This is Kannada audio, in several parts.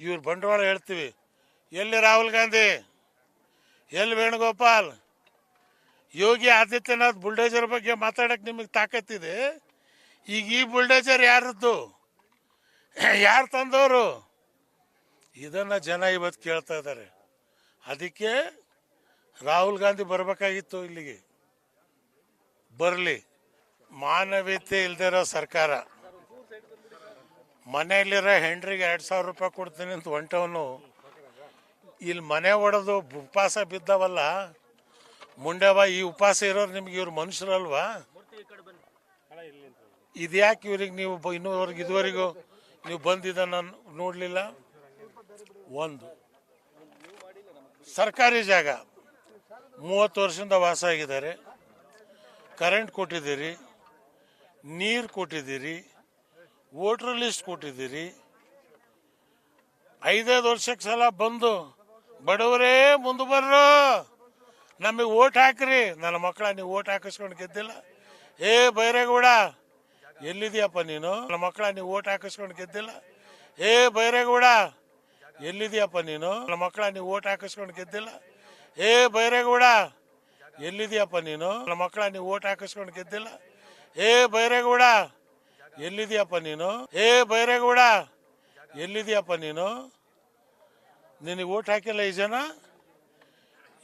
ಇವ್ರು ಬಂಡವಾಳ ಹೇಳ್ತೀವಿ. ಎಲ್ಲಿ ರಾಹುಲ್ ಗಾಂಧಿ? ಎಲ್ಲಿ ವೇಣುಗೋಪಾಲ್? ಯೋಗಿ ಆದಿತ್ಯನಾಥ್ ಬುಲ್ಡೇಜರ್ ಬಗ್ಗೆ ಮಾತಾಡಕ್ಕೆ ನಿಮಗೆ ತಾಕತ್ತಿದೆ ಈಗ ಈ ಬುಲ್ಡೇಜರ್ ಯಾರದ್ದು ಯಾರು ತಂದವರು? ಇದನ್ನು ಜನ ಇವತ್ತು ಕೇಳ್ತಾ ಇದ್ದಾರೆ ಅದಕ್ಕೆ ರಾಹುಲ್ ಗಾಂಧಿ ಬರಬೇಕಾಗಿತ್ತು ಇಲ್ಲಿಗೆ. ಬರಲಿ. ಮಾನವೀಯತೆ ಇರೋ ಸರ್ಕಾರ. ಮನೆಯಲ್ಲಿರೋ ಹೆಂಡ್ರಿಗೆ ಎರಡು ಸಾವಿರ ರೂಪಾಯಿ ಕೊಡ್ತೀನಿ ಅಂತ ಹೊಂಟವನು ಇಲ್ಲಿ ಮನೆ ಒಡೆದು ಉಪವಾಸ ಬಿದ್ದವಲ್ಲ ಮುಂಡೆವ ಈ ಉಪವಾಸ ಇರೋರು ನಿಮ್ಗೆ ಇವ್ರು ಮನುಷ್ಯರಲ್ವಾ? ಇದ್ಯಾಕೆ ಇವ್ರಿಗೆ ನೀವು ಇನ್ನೂವರೆಗೆ, ಇದುವರೆಗೂ ನೀವು ಬಂದಿದ್ದ ನಾನು ನೋಡಲಿಲ್ಲ? ಒಂದು, ಸರ್ಕಾರಿ ಜಾಗ, ಮೂವತ್ತು ವರ್ಷದಿಂದ ವಾಸ ಆಗಿದ್ದಾರೆ, ಕರೆಂಟ್ ಕೊಟ್ಟಿದ್ದೀರಿ, ನೀರು ಕೊಟ್ಟಿದ್ದೀರಿ ವೋಟ್ರ್ ಲಿಸ್ಟ್ ಕೊಟ್ಟಿದ್ದೀರಿ. ಐದೈದು ವರ್ಷಕ್ಕೆ ಸಲ ಬಂದು, ಬಡವರೇ ಮುಂದೆ ಬರ್ರು. ನಮಗೆ ಓಟ್ ಹಾಕ್ರಿ. ನನ್ನ ಮಕ್ಕಳ ನೀವು ಓಟ್ ಹಾಕಿಸ್ಕೊಂಡು ಗೆದ್ದಿಲ್ಲ. ಏ ಬೈರೇಗೌಡ ಎಲ್ಲಿದೆಯಪ್ಪ ನೀನು? ನನ್ನ ಮಕ್ಕಳ ನೀವು ಓಟ್ ಹಾಕಿಸ್ಕೊಂಡು ಗೆದ್ದಿಲ್ಲ. ಏ ಬೈರೇಗೌಡ ಎಲ್ಲಿದೆಯಪ್ಪ ನೀನು? ನನ್ನ ಮಕ್ಕಳ ನೀವು ಓಟ್ ಹಾಕಿಸ್ಕೊಂಡು ಗೆದ್ದಿಲ್ಲ. ಏ ಬೈರೇಗೌಡ ಎಲ್ಲಿದೆಯಪ್ಪ ನೀನು? ನನ್ನ ಮಕ್ಕಳ ನೀವು ಓಟ್ ಹಾಕಿಸ್ಕೊಂಡು ಗೆದ್ದಿಲ್ಲ. ಏ ಬೈರೇಗೌಡ ಎಲ್ಲಿದೆಯಪ್ಪ ನೀನು? ಏ ಬೈರೇಗೌಡ, ಎಲ್ಲಿದೆಯಪ್ಪ ನೀನು? ನಿನಗೆ ಓಟ್ ಹಾಕಿಲ್ಲ ಈ ಜನ?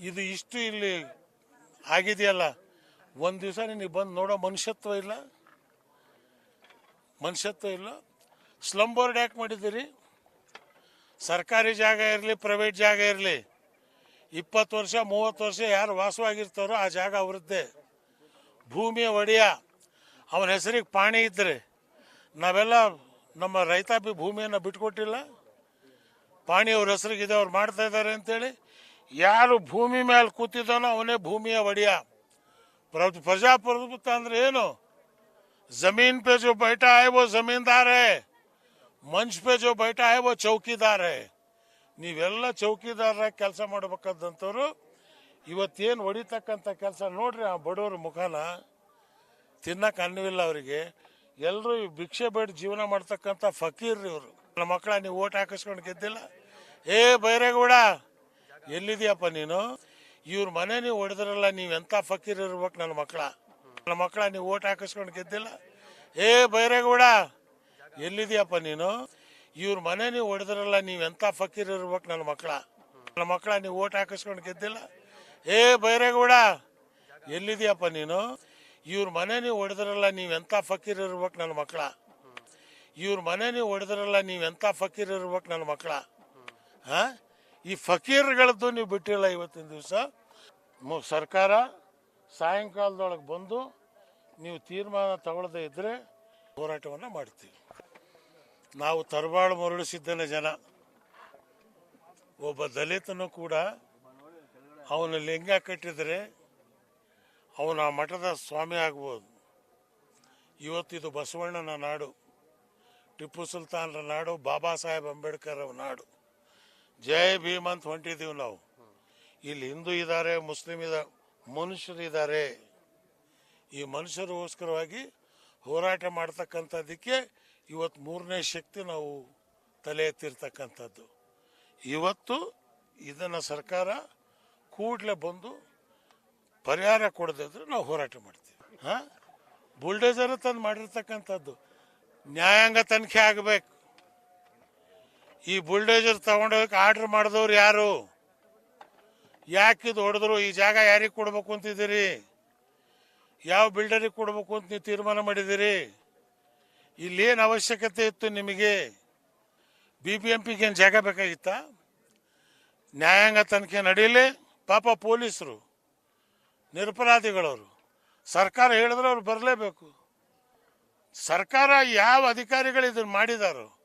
ಇದು ಇಷ್ಟು ಇಲ್ಲಿ ಆಗಿದೆಯಲ್ಲ, ಒಂದು ದಿವಸ ನಿನಗೆ ಬಂದು ನೋಡೋ ಮನುಷ್ಯತ್ವ ಇಲ್ಲ? ಮನುಷ್ಯತ್ವ ಇಲ್ಲ? ಸ್ಲಂ ಬೋರ್ಡ್ ಯಾಕೆ ಮಾಡಿದ್ದೀರಿ? ಸರ್ಕಾರಿ ಜಾಗ ಇರಲಿ, ಪ್ರೈವೇಟ್ ಜಾಗ ಇರಲಿ, ಇಪ್ಪತ್ತು ವರ್ಷ, ಮೂವತ್ತು ವರ್ಷ ಯಾರು ವಾಸವಾಗಿರ್ತಾರೋ ಆ ಜಾಗ ಅವರದ್ದೇ. ಭೂಮಿಯ ಒಡೆಯ, ಅವನ ಹೆಸರಿಗೆ ಪಾಣಿ ಇದ್ದರೆ ನಾವೆಲ್ಲ ನಮ್ಮ ರೈತಾಪಿ ಭೂಮಿಯನ್ನು ಬಿಟ್ಕೊಟ್ಟಿಲ್ಲ. ಪಾಣಿಯವ್ರ ಹೆಸರಿಗಿದೆ, ಅವ್ರು ಮಾಡ್ತಾ ಇದ್ದಾರೆ ಅಂತೇಳಿ ಯಾರು ಭೂಮಿ ಮೇಲೆ ಕೂತಿದ್ದಾನೋ ಅವನೇ ಭೂಮಿಯ ಒಡೆಯ. ಪ್ರಜಾಪ್ರಭುತ್ವ ಅಂದ್ರೆ ಏನು? ಜಮೀನ್ ಪೇ ಜೋ ಬೈಟ ಹೈ ಜಮೀನ್ದಾರೆ. ಮಂಚ್ ಪೇ ಜೋ ಬೈಟ ಹೈ ಚೌಕಿದಾರೆ. ನೀವೆಲ್ಲ ಚೌಕಿದಾರ ಕೆಲಸ ಮಾಡಬೇಕಾದಂಥವ್ರು, ಇವತ್ತೇನು ಹೊಡಿತಕ್ಕಂಥ ಕೆಲಸ ನೋಡ್ರಿ ಆ ಬಡವ್ರ ಮುಖನ. ತಿನ್ನಕ್ಕೆ ಅನ್ನವಿಲ್ಲ ಅವರಿಗೆ. ಎಲ್ಲರೂ ಭಿಕ್ಷೆ ಬೇಡ ಜೀವನ ಮಾಡ್ತಕ್ಕಂಥ ಫಕೀರ್ ಇವರು. ನಮ್ಮ ಮಕ್ಕಳ ನೀವು ಓಟ್ ಹಾಕಿಸ್ಕೊಂಡು ಗೆದ್ದಿಲ್ಲ. ಏ ಬೈರೇಗೌಡ, ಎಲ್ಲಿದೆಯಪ್ಪ ನೀನು? ಇವ್ರ ಮನೆ ನೀವು ಹೊಡೆದ್ರಲ್ಲ ಎಂಥ ಫಕೀರ್ ಇರ್ಬೇಕು ನನ್ನ ಮಕ್ಕಳ ನಮ್ಮ ಮಕ್ಕಳ ನೀವು ಓಟ್ ಹಾಕಿಸ್ಕೊಂಡು ಗೆದ್ದಿಲ್ಲ. ಏ ಬೈರೇಗೌಡ, ಎಲ್ಲಿದೆಯಪ್ಪ ನೀನು? ಇವ್ರ ಮನೆ ನೀವು ಹೊಡೆದ್ರಲ್ಲ ಎಂಥ ಫಕೀರ್ ಇರ್ಬೇಕು ನನ್ನ ಮಕ್ಕಳ ನಮ್ಮ ಮಕ್ಕಳ ನೀವು ಓಟ್ ಹಾಕಿಸ್ಕೊಂಡು ಗೆದ್ದಿಲ್ಲ. ಏ ಬೈರೇಗೌಡ, ಎಲ್ಲಿದೆಯಪ್ಪ ನೀನು? ಇವ್ರ ಮನೆ ನೀವು ಹೊಡೆದ್ರಲ್ಲ ನೀವೆಂಥ ಫಕೀರ್ ಇರ್ಬೇಕು ನನ್ನ ಮಕ್ಕಳ ಇವ್ರ ಮನೆ ನೀವು ಹೊಡೆದ್ರಲ್ಲ ನೀವೆಂಥ ಫಕೀರ್ ಇರ್ಬೇಕು ನನ್ನ ಮಕ್ಕಳ ಹಾ? ಈ ಫಕೀರ್ಗಳದ್ದು ನೀವು ಬಿಟ್ಟಿಲ್ಲ ಇವತ್ತಿನ ದಿವಸ? ಸರ್ಕಾರ ಸಾಯಂಕಾಲದೊಳಗೆ ಬಂದು ನೀವು ತೀರ್ಮಾನ ತಗೊಳ್ಳದೇ ಇದ್ದರೆ ಹೋರಾಟವನ್ನು ಮಾಡ್ತೀವಿ. ನಾವು ತರಬಾಳು ಮರಳಿಸಿದ್ದನ ಜನ. ಒಬ್ಬ ದಲಿತನು ಕೂಡ ಅವನ ಲಿಂಗ ಕಟ್ಟಿದರೆ ಅವನ ಮಠದ ಸ್ವಾಮಿ ಆಗ್ಬೋದು. ಇವತ್ತಿದು ಬಸವಣ್ಣನ ನಾಡು, ಟಿಪ್ಪು ಸುಲ್ತಾನ್ರ ನಾಡು, ಬಾಬಾ ಸಾಹೇಬ್ ಅಂಬೇಡ್ಕರ್ ಅವ್ರ ನಾಡು. ಜಯ ಭೀಮ್ ಅಂತ ಹೊಂಟಿದ್ದೀವಿ ನಾವು. ಇಲ್ಲಿ ಹಿಂದೂ ಇದ್ದಾರೆ ಮುಸ್ಲಿಂ ಇದ್ದಾರೆ ಮನುಷ್ಯರಿದ್ದಾರೆ ಈ ಮನುಷ್ಯರಿಗೋಸ್ಕರವಾಗಿ ಹೋರಾಟ ಮಾಡ್ತಕ್ಕಂಥದ್ದಕ್ಕೆ ಇವತ್ತು ಮೂರನೇ ಶಕ್ತಿ ನಾವು ತಲೆ ಎತ್ತಿರ್ತಕ್ಕಂಥದ್ದು. ಇವತ್ತು ಇದನ್ನು ಸರ್ಕಾರ ಕೂಡಲೇ ಬಂದು ಪರಿಹಾರ ಕೊಡದಿದ್ರೆ ನಾವು ಹೋರಾಟ ಮಾಡ್ತೀವಿ. ಹಾಂ? ಬುಲ್ಡೇಜರ್ ತಂದು ಮಾಡಿರ್ತಕ್ಕಂಥದ್ದು. ನ್ಯಾಯಾಂಗ ತನಿಖೆ ಆಗಬೇಕು. ಈ ಬುಲ್ಡೇಜರ್ ತಗೊಂಡೋಗಕ್ಕೆ ಆರ್ಡರ್ ಮಾಡಿದವ್ರು ಯಾರು? ಯಾಕೆ ಹೊಡೆದ್ರು? ಈ ಜಾಗ ಯಾರಿಗೆ ಕೊಡ್ಬೇಕು ಅಂತಿದ್ದೀರಿ? ಯಾವ ಬಿಲ್ಡರಿಗೆ ಕೊಡ್ಬೇಕು ಅಂತ ನೀವು ತೀರ್ಮಾನ ಮಾಡಿದ್ದೀರಿ? ಇಲ್ಲೇನು ಅವಶ್ಯಕತೆ ಇತ್ತು ನಿಮಗೆ? ಬಿ ಬಿ ಎಂ ಜಾಗ ಬೇಕಾಗಿತ್ತಾ? ನ್ಯಾಯಾಂಗ ತನಿಖೆ ನಡೀಲಿ ಪಾಪ ಪೊಲೀಸರು. ನಿರಪರಾಧಿಗಳವರು. ಸರ್ಕಾರ ಹೇಳಿದ್ರೆ ಅವ್ರು ಬರಲೇಬೇಕು. ಸರ್ಕಾರ ಯಾವ ಅಧಿಕಾರಿಗಳು ಇದನ್ನು ಮಾಡಿದಾರೋ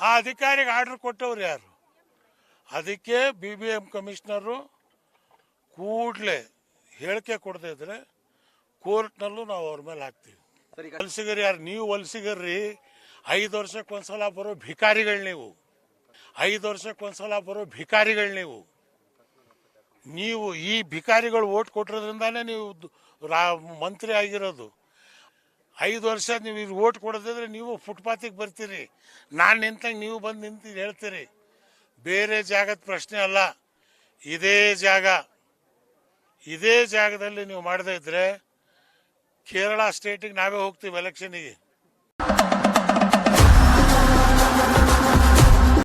ಆ ಅಧಿಕಾರಿಗೆ ಆರ್ಡರ್ ಕೊಟ್ಟವ್ರು ಯಾರು? ಅದಕ್ಕೆ ಬಿ ಬಿ ಎಂ ಕಮಿಷನರು ಕೂಡಲೇ ಹೇಳಿಕೆ ಕೊಡದೇ ಇದ್ರೆ ಕೋರ್ಟ್ನಲ್ಲೂ ನಾವು ಅವ್ರ ಮೇಲೆ ಹಾಕ್ತೀವಿ. ವಲಸಿಗರು ಯಾರು? ನೀವು ವಲಸಿಗರ್ರಿ. ಐದು ವರ್ಷಕ್ಕೆ ಒಂದ್ಸಲ ಬರೋ ಭಿಕಾರಿಗಳು ನೀವು. ಐದು ವರ್ಷಕ್ಕೆ ಒಂದ್ಸಲ ಬರೋ ಭಿಕಾರಿಗಳು ನೀವು. ನೀವು ಈ ಭಿಕಾರಿಗಳು ಓಟ್ ಕೊಟ್ಟಿರೋದ್ರಿಂದಾನೇ ನೀವು ರಾ- ಮಂತ್ರಿ ಆಗಿರೋದು. ಐದು ವರ್ಷ ನೀವು ಇಲ್ಲಿ ಓಟ್ ಕೊಡೋದಿದ್ರೆ ನೀವು ಫುಟ್ಪಾತಿಗೆ ಬರ್ತೀರಿ. ನಾನು ನಿಂತಂಗೆ ನೀವು ಬಂದು ನಿಂತು ಹೇಳ್ತೀರಿ. ಬೇರೆ ಜಾಗದ ಪ್ರಶ್ನೆ ಅಲ್ಲ. ಇದೇ ಜಾಗ. ಇದೇ ಜಾಗದಲ್ಲಿ ನೀವು ಮಾಡದೇ ಇದ್ದರೆ ಕೇರಳ ಸ್ಟೇಟಿಗೆ ನಾವೇ ಹೋಗ್ತೀವಿ ಎಲೆಕ್ಷನ್ನಿಗೆ.